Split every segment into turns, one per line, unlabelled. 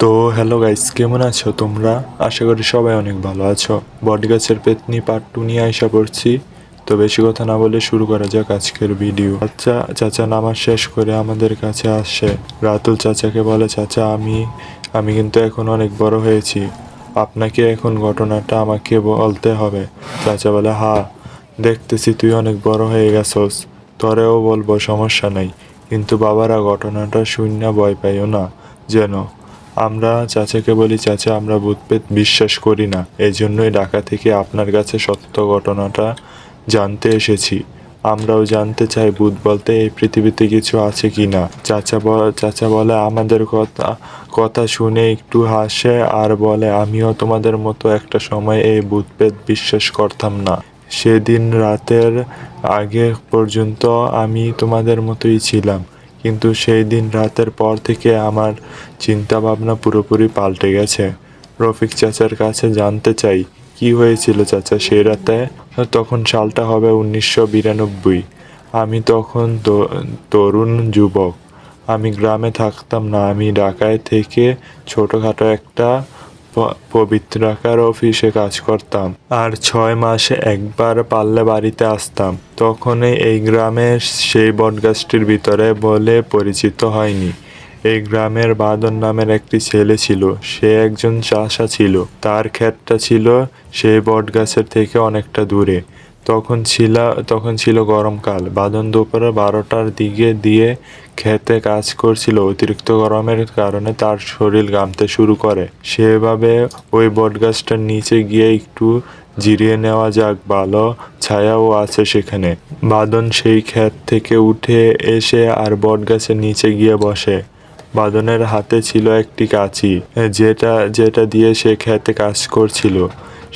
তো hello guys কেমন আছো তোমরা? আশা করি সবাই অনেক ভালো আছো। বটগাছের পেতনি পার্ট টু নিয়ে আশা করছি তো বেশি কথা না বলে শুরু করা যাক আজকের ভিডিও আচ্ছা চাচা নামাজ শেষ করে আমাদের কাছে আসে রাতুল চাচাকে বলে, চাচা, আমি আমি কিন্তু এখন অনেক বড় হয়েছি। আপনাকে এখন ঘটনাটা আমাকে বলতে হবে। চাচা বলে, হা, দেখতেছি তুই অনেক বড় হয়ে গেছস। তরেও বলব সমস্যা নাই। কিন্তু বাবারা ঘটনাটা শূন্য ভয় পাইও না। যেন আমরা চাচাকে বলি, চাচা, আমরা ভূতপেত বিশ্বাস করি না। এই জন্যই ঢাকা থেকে আপনার কাছে সত্য ঘটনাটা জানতে এসেছি। আমরাও জানতে চাই ভূত বলতে এই পৃথিবীতে কিছু আছে কি না চাচা চাচা বলে, আমাদের কথা কথা শুনে একটু হাসে আর বলে, আমিও তোমাদের মতো একটা সময় এই ভূতপেত বিশ্বাস করতাম না। সেদিন রাতের আগে পর্যন্ত আমি তোমাদের মতোই ছিলাম। কিন্তু সেই দিন রাতের পর থেকে আমার চিন্তা ভাবনা পুরোপুরি পাল্টে গেছে। রফিক চাচার কাছে জানতে চাই, কি হয়েছিল চাচা সেই রাতে? তখন সালটা হবে উনিশশো বিরানব্বই। আমি তখন তরুণ যুবক। আমি গ্রামে থাকতাম না, আমি ঢাকায় থেকে ছোটোখাটো একটা পবিত্রাকার অফিসে কাজ করতাম। আর ছয় মাসে একবার পাল্লে বাড়িতে আসতাম। তখনই এই গ্রামের সেই বটগাছটির ভিতরে বলে পরিচিত হয়নি। এই গ্রামের বাদন নামের একটি ছেলে ছিল। সে একজন চাষা ছিল। তার ক্ষেতটা ছিল সেই বটগাছের থেকে অনেকটা দূরে। তখন ছিল তখন ছিল গরমকাল। বাদন দুপুরে বারোটার দিকে দিয়ে খেতে কাজ করছিল। অতিরিক্ত গরমের কারণে তার শরীর ঘামতে শুরু করে। সেভাবে ওই বটগাছটার নিচে গিয়ে একটু জিরিয়ে নেওয়া যাক, ভালো ছায়াও আছে সেখানে। বাদন সেই ক্ষেত থেকে উঠে এসে আর বটগাছের নিচে গিয়ে বসে। বাদনের হাতে ছিল একটি কাঁচি, যেটা যেটা দিয়ে সে খেতে কাজ করছিল।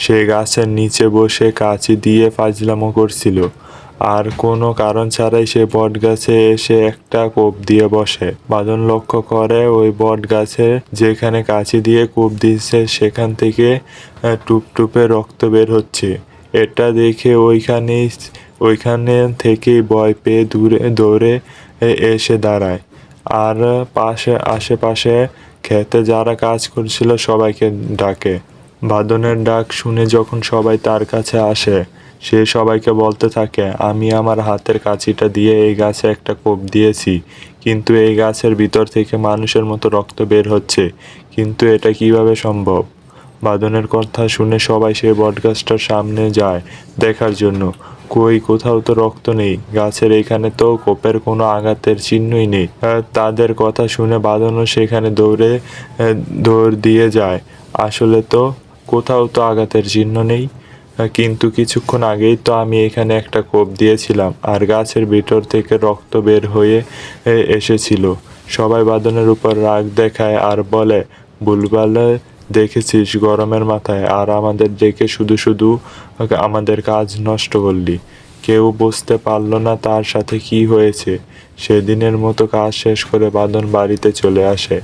সে গাছের নিচে বসে কাঁচি দিয়ে ফাজলামো করছিল। আর কোনো কারণ ছাড়াই সে বট গাছে এসে একটা কোপ দিয়ে বসে। বাদন লক্ষ্য করে ওই বট গাছে যেখানে কাঁচি দিয়ে কোপ দিচ্ছে সেখান থেকে টুপটুপে রক্ত বের হচ্ছে। এটা দেখে ওইখানেই ওইখানে থেকেই ভয় পেয়ে দূরে, দৌড়ে এসে দাঁড়ায়। আর পাশে, আশেপাশে খেতে যারা কাজ করছিল সবাইকে ডাকে। বাদনের ডাক শুনে যখন সবাই তার কাছে আসে, সে সবাইকে বলতে থাকে, আমি আমার হাতের কাঁচিটা দিয়ে এই গাছে একটা কোপ দিয়েছি, কিন্তু এই গাছের ভিতর থেকে মানুষের মতো রক্ত বের হচ্ছে, কিন্তু এটা কীভাবে সম্ভব? বাদনের কথা শুনে সবাই সেই বটগাছটার সামনে যায় দেখার জন্য। কই, কোথাও তো রক্ত নেই, গাছের এখানে তো কোপের কোনো আঘাতের চিহ্নই নেই। তাদের কথা শুনে বাদনও সেখানে দৌড়ে দৌড় দিয়ে যায়। আসলে তো কোথাও তো আঘাতের চিহ্ন নেই, কিন্তু কিছুক্ষণ আগেই তো আমি এখানে একটা কোপ দিয়েছিলাম আর গাছের ভিতর থেকে রক্ত বের হয়ে এসেছিল। সবাই বাদনের উপর রাগ দেখায় আর বলে বুলবালে দেখেছিস গরমের মাথায়, আর আমাদের ডেকে শুধু শুধু আমাদের কাজ নষ্ট করলি। কেউ বুঝতে পারল না তার সাথে কি হয়েছে। সেদিনের মতো কাজ শেষ করে বাদন বাড়িতে চলে আসে।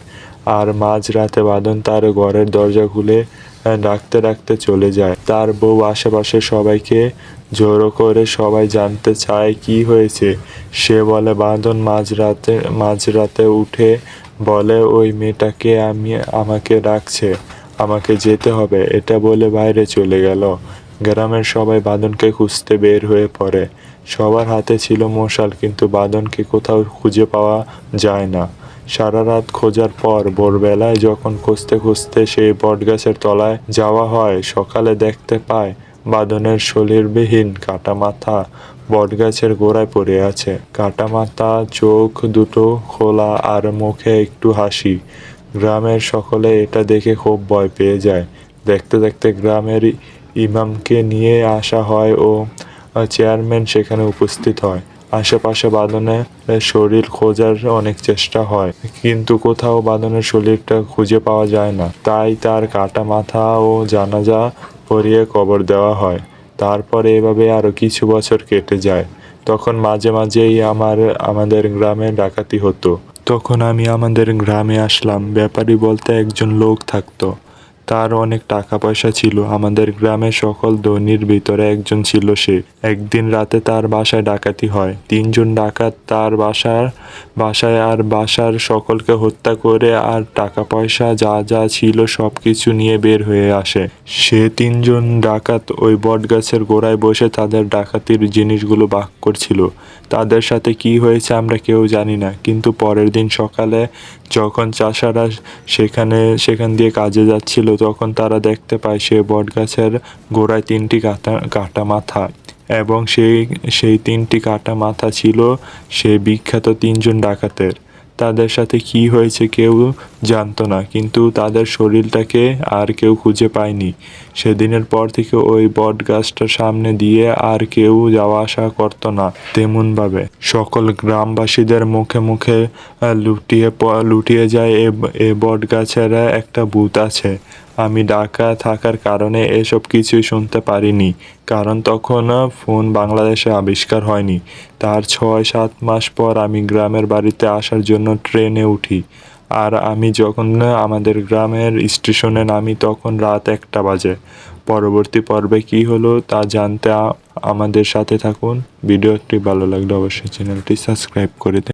আর মাঝ রাতে বাদন তার ঘরের দরজা খুলে ডাকতে ডাকতে চলে যায়। তার বউ আশেপাশে সবাইকে জড়ো করে সবাই জানতে চায় কি হয়েছে। সে বলে, বাঁধন মাঝরাতে মাঝরাতে উঠে বলে, ওই মেয়েটাকে আমি, আমাকে ডাকছে, আমাকে যেতে হবে। এটা বলে বাইরে চলে গেল। গ্রামের সবাই বাঁধনকে খুঁজতে বের হয়ে পড়ে। সবার হাতে ছিল মশাল, কিন্তু বাদনকে কোথাও খুঁজে পাওয়া যায় না। সারা রাত খোঁজার পর ভোরবেলায় যখন খুঁজতে খুঁজতে সেই বটগাছের তলায় যাওয়া হয়, সকালে দেখতে পায় বাদনের শরীরবিহীন কাটা মাথা বটগাছের গোড়ায় পড়ে আছে। কাটা মাথা চোখ দুটো খোলা আর মুখে একটু হাসি। গ্রামের সকলে এটা দেখে খুব ভয় পেয়ে যায়। দেখতে দেখতে গ্রামের ইমামকে নিয়ে আসা হয় ও চেয়ারম্যান সেখানে উপস্থিত হয়। আশেপাশে বাদনে শরীর খোঁজার অনেক চেষ্টা হয়। কিন্তু কোথাও বাদনের শরীরটা খুঁজে পাওয়া যায় না। তাই তার কাটা মাথা ও জানাজা পরিয়ে কবর দেওয়া হয়। তারপর এভাবে আরও কিছু বছর কেটে যায়। তখন মাঝে মাঝেই আমার, আমাদের গ্রামে ডাকাতি হতো। তখন আমি আমাদের গ্রামে আসলাম। ব্যাপারী বলতে একজন লোক থাকতো। তার অনেক টাকা পয়সা ছিল। আমাদের গ্রামের সকল ধনীর ভিতরে একজন ছিল সে। একদিন রাতে তার বাসায় ডাকাতি হয়। তিনজন ডাকাত তার বাসার বাসায় আর বাসার সকলকে হত্যা করে আর টাকা পয়সা যা যা ছিল সব কিছু নিয়ে বের হয়ে আসে। সে তিনজন ডাকাত ওই বটগাছের গোড়ায় বসে তাদের ডাকাতির জিনিসগুলো বাক করছিল। তাদের সাথে কি হয়েছে আমরা কেউ জানি না, কিন্তু পরের দিন সকালে যখন চাষারা সেখানে, সেখান দিয়ে কাজে যাচ্ছিল তখন তারা দেখতে পায় সে বটগাছের গোড়ায় তিনটি কাটা কাটা মাথা এবং সেই সেই তিনটি কাটা মাথা ছিল সেই বিখ্যাত তিনজন ডাকাতের। তাদের সাথে কি হয়েছে কেউ জানতো না, কিন্তু তাদের শরীরটাকে আর কেউ খুঁজে পায়নি। সেদিনের পর থেকে ওই বট গাছটার সামনে দিয়ে আর কেউ যাওয়া আসা করতো না তেমনভাবে। সকল গ্রামবাসীদের মুখে মুখে লুটিয়ে লুটিয়ে যায় এ এ বট গাছের একটা ভূত আছে। আমি ঢাকা থাকার কারণে এসব কিছুই শুনতে পারিনি, কারণ তখন ফোন বাংলাদেশে আবিষ্কার হয়নি। তার ছয়, সাত মাস পর আমি গ্রামের বাড়িতে আসার জন্য ট্রেনে উঠি। আর আমি যখন আমাদের গ্রামের স্টেশনে নামি তখন রাত একটা বাজে। পরবর্তী পর্বে কি হলো তা জানতে আমাদের সাথে থাকুন। ভিডিওটি ভালো লাগলে অবশ্যই চ্যানেলটি সাবস্ক্রাইব করে